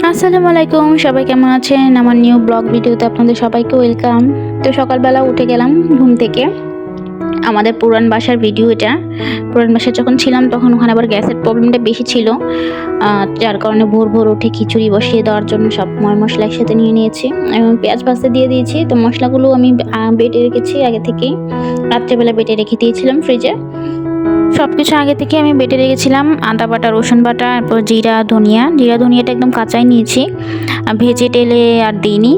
আসসালামু আলাইকুম, সবাই কেমন আছেন? আমার নিউ ব্লগ ভিডিওতে আপনাদের সবাইকে ওয়েলকাম। তো সকালবেলা উঠে গেলাম ঘুম থেকে। আমাদের পুরান বাসার ভিডিও এটা। পুরান বাসায় যখন ছিলাম তখন ওখানে আবার গ্যাসের প্রবলেমটা বেশি ছিল। যার কারণে ভোর ভোর উঠে খিচুড়ি বসিয়ে দেওয়ার জন্য সব ময় মশলা একসাথে নিয়ে নিয়েছি। এবং পেঁয়াজ ভাজতে দিয়ে দিয়েছি। তো মশলাগুলো আমি বেটে রেখেছি আগে থেকেই। রাত্রেবেলা বেটে রেখে দিয়েছিলাম ফ্রিজে সব কিছু আগে থেকে আমি বেটে রেখেছিলাম আদা বাটা, রসুন বাটা, তারপর জিরা, ধনিয়া। জিরা, ধনিয়াটা একদম কাঁচাই নিয়েছি। আর ভেজে টেলে আর দিইনি।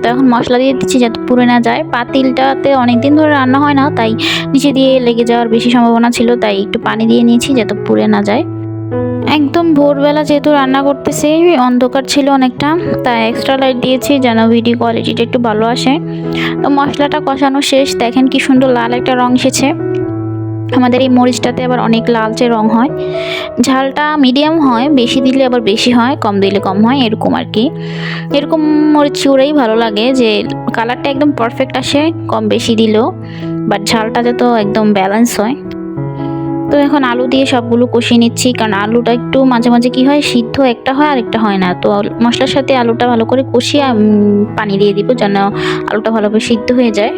তো এখন মশলা দিয়ে দিচ্ছি যাতে পুড়ে না যায়। পাতিলটাতে অনেক দিন ধরে রান্না হয় না, তাই নিচে দিয়ে লেগে যাওয়ার বেশি সম্ভাবনা ছিল, তাই একটু পানি দিয়ে নিয়েছি যাতে পুড়ে না যায়। একদম ভোরবেলা যেহেতু রান্না করতেছি, অন্ধকার ছিল অনেকটা, তাই এক্সট্রা লাইট দিয়েছি যেন ভিডিও কোয়ালিটিটা একটু ভালো আসে। তো মশলাটা কষানো শেষ, দেখেন কি সুন্দর লাল একটা রং এসেছে। আমাদের এই মরিচটাতে আবার অনেক লালচে রং হয়। ঝালটা মিডিয়াম হয়, বেশি দিলে আবার বেশি হয়, কম দিলে কম হয়, এরকম আর কি এরকম মরিচ চিউড়াই ভালো লাগে যে কালারটা একদম পারফেক্ট আসে, কম বেশি দিলেও। বাট ঝালটা তো একদম ব্যালেন্স হয়। তো এখন আলু দিয়ে সবগুলো কষিয়ে নিচ্ছি, কারণ আলুটা একটু মাঝে মাঝে কি হয়, সিদ্ধ একটা হয় আর একটা হয় না। তো মশলার সাথে আলুটা ভালো করে কষিয়ে পানি দিয়ে দিব যেন আলুটা ভালোভাবে সিদ্ধ হয়ে যায়।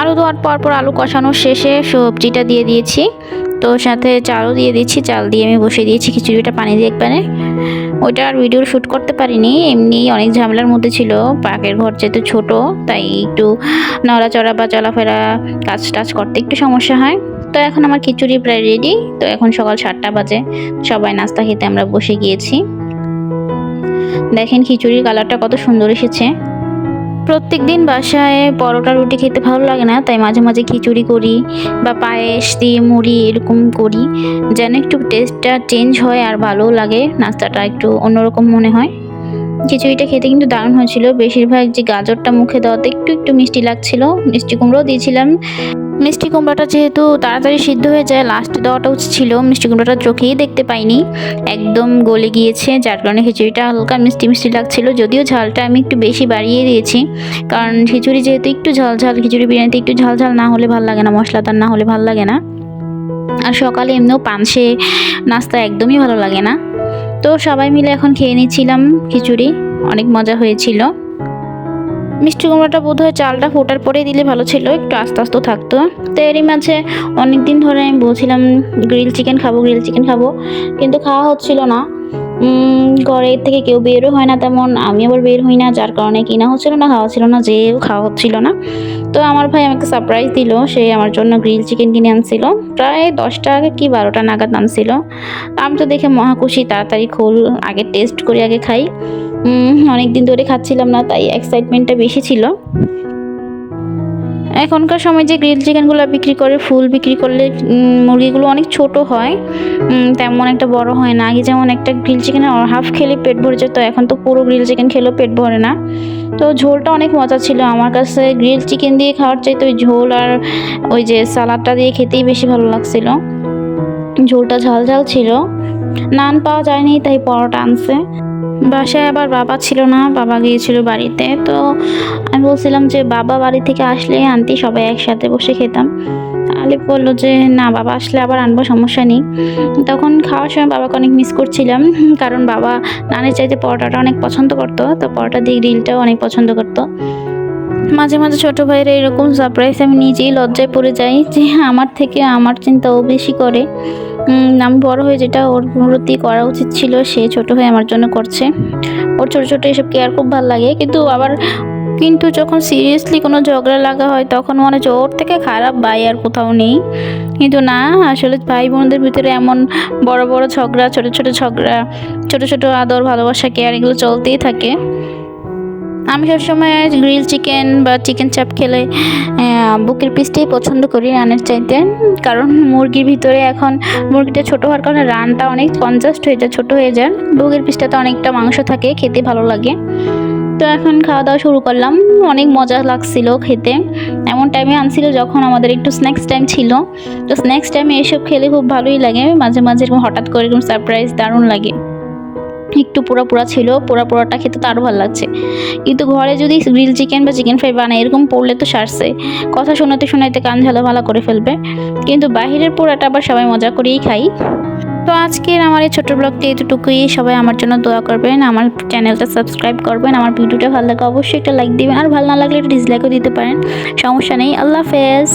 আলু দেওয়ার পর পর আলু কষানোর শেষে সবজিটা দিয়ে দিয়েছি। তো সাথে চালও দিয়ে দিচ্ছি চাল দিয়ে আমি বসিয়ে দিয়েছি, খিচুড়িটা পানি দিয়ে একবারে। ওইটা আর ভিডিও শ্যুট করতে পারিনি, এমনি অনেক ঝামেলার মধ্যে ছিল পাকের ঘর যেহেতু ছোট, তাই একটু নড়াচড়া বা চলাফেরা কাজ টাজ করতে একটু সমস্যা হয়। তো এখন আমার খিচুড়ি প্রায় রেডি তো এখন সকাল সাতটা বাজে, সবাই নাস্তা খেতে আমরা বসে গিয়েছি। দেখেন খিচুড়ির কালারটা কত সুন্দর এসেছে। প্রত্যেক দিন বাসায় পরোটা, রুটি খেতে ভালো লাগে না, তাই মাঝে মাঝে খিচুড়ি করি বা পায়েস দিয়ে মুড়ি এরকম করি। যেন একটু টেস্টটা চেঞ্জ হয় আর ভালোও লাগে, নাস্তাটা একটু অন্যরকম মনে হয়। খিচুড়িটা খেতে কিন্তু দারুণ হয়েছিল। বেশিরভাগ যে গাজরটা মুখে দেওয়াতে একটু একটু মিষ্টি লাগছিল। মিষ্টি কুমড়োও দিয়েছিলাম। মিষ্টি কুমড়োটা যেহেতু তাড়াতাড়ি সিদ্ধ হয়ে যায় লাস্টে দেওয়াটা ছিল। মিষ্টি কুমড়োটা চোখেই দেখতে পাইনি। একদম গলে গিয়েছে, যার কারণে খিচুড়িটা হালকা মিষ্টি মিষ্টি লাগছিল। যদিও ঝালটা আমি একটু বেশি বাড়িয়ে দিয়েছি, কারণ খিচুড়ি যেহেতু একটু ঝাল ঝাল, খিচুড়ি বিরিয়ানিতে একটু ঝাল ঝাল না হলে ভালো লাগে না মশলাদার না হলে ভালো লাগে না। আর সকালে এমনিও পানসে নাস্তা একদমই ভালো লাগে না। তো সবাই মিলে এখন খেয়ে নিচ্ছিলাম খিচুড়ি, অনেক মজা হয়েছিল। মিষ্টি কুমড়োটা বোধ হয় চালটা ফোটার পরে দিলে ভালো ছিল, একটু আস্তে আস্তে থাকতো। তো এরই মাঝে অনেক দিন ধরে আমি বলছিলাম গ্রিল চিকেন খাব গ্রিল চিকেন খাব। কিন্তু খাওয়া হচ্ছিল না। ঘরের থেকে কেউ বেরও হয় না তেমন। আমি আবার বের হই না, যার কারণে কিনা হচ্ছিল না, খাওয়া ছিল না, যেও খাওয়া হচ্ছিল না। তো আমার ভাই আমাকে সারপ্রাইজ দিল, সে আমার জন্য গ্রিল চিকেন কিনে আনছিল। প্রায় দশটা আগে কি বারোটা নাগাদ আনছিল। আমি তো দেখে মহা খুশি, তাড়াতাড়ি খোল, আগে টেস্ট করে, আগে খাই। অনেক দিন ধরে খাচ্ছিলাম না, তাই এক্সাইটমেন্টটা বেশি ছিল। এখনকার সময় যে গ্রিল চিকেনগুলো বিক্রি করে, ফুল বিক্রি করলে মুরগিগুলো অনেক ছোট হয় তেমন একটা বড় হয় না। আগে যেমন একটা গ্রিল চিকেনের হাফ খেলে পেট ভরে যেত, এখন তো পুরো গ্রিল চিকেন খেলেও পেট ভরে না। তো ঝোলটা অনেক মজা ছিল। আমার কাছে গ্রিল চিকেন দিয়ে খাওয়ার চাইতে ওই ঝোল আর ওই যে সালাদটা দিয়ে খেতেই বেশি ভালো লাগছিল। ঝোলটা ঝাল ঝাল ছিল। নান পাওয়া যায়নি, তাই পরোটা আনছে। বাসায় আবার বাবা ছিল না, বাবা গিয়েছিল বাড়িতে। তো আমি বলছিলাম যে বাবা বাড়ি থেকে আসলে আনতি সবাই একসাথে বসে খেতাম। আলিফ বলল যে, না, বাবা আসলে আবার আনব, সমস্যা নেই। তখন খাওয়ার সময় বাবাকে অনেক মিস করছিলাম, কারণ বাবা নানের চাইতে পরোটাটা অনেক পছন্দ করতো। তো পরোটা দিয়ে গ্রিলটাও অনেক পছন্দ করতো। মাঝে মাঝে ছোটো ভাইয়ের এরকম সারপ্রাইজ আমি নিজেই লজ্জায় পড়ে যাই যে, আমার থেকে আমার চিন্তা ও বেশি করে। আমি বড় হয়ে যেটা ওর প্রতি করা উচিত ছিল, সে ছোট হয়ে আমার জন্য করছে। ওর ছোটো ছোটো এসব কেয়ার খুব ভালো লাগে, কিন্তু আবার কিন্তু যখন সিরিয়াসলি কোনো ঝগড়া লাগা হয়, তখন মনে হচ্ছে ওর থেকে খারাপ ভাই আর কোথাও নেই। কিন্তু না, আসলে ভাই বোনদের ভিতরে এমন বড় বড় ঝগড়া, ছোট ছোট ঝগড়া, ছোট ছোট আদর, ভালোবাসা কেয়ার এগুলো চলতেই থাকে। আমি সবসময় গ্রিল চিকেন বা চিকেন চাপ খেলে বুকের পিসটাই পছন্দ করি রানের চাইতে। কারণ মুরগির ভিতরে এখন মুরগিটা ছোটো হওয়ার কারণে রানটা অনেক কনজাস্ট হয়ে যায়, ছোটো হয়ে যায়। বুকের পিসটাতে অনেকটা মাংস থাকে, খেতে ভালো লাগে। তো এখন খাওয়া দাওয়া শুরু করলাম। অনেক মজা লাগছিল খেতে। এমন টাইমে আনছিল যখন আমাদের একটু স্ন্যাক্স টাইম ছিল। তো স্ন্যাক্স টাইমে এসব খেলে খুব ভালোই লাগে। মাঝে মাঝে এরকম হঠাৎ করে এরকম সারপ্রাইজ দারুণ লাগে। একটু পোড়া পোড়া ছিল, পোড়া পোড়াটা খেতে তো আরও ভালো লাগছে। কিন্তু ঘরে যদি গ্রিল চিকেন বা চিকেন ফ্রাই বানায়, এরকম পড়লে তো সারছে। কথা শোনাতে শোনাতে কান ঝালা ভালো করে ফেলবে। কিন্তু বাহিরের পোড়াটা আবার সবাই মজা করেই খাই তো আজকের আমার এই ছোটো ব্লগটি এতটুকুই। সবাই আমার জন্য দোয়া করবেন, আমার চ্যানেলটা সাবস্ক্রাইব করবেন। আমার ভিডিওটা ভালো লাগে অবশ্যই একটা লাইক দিবেন। আর ভালো না লাগলে একটা ডিসলাইকও দিতে পারেন। সমস্যা নেই। আল্লাহ হাফেজ।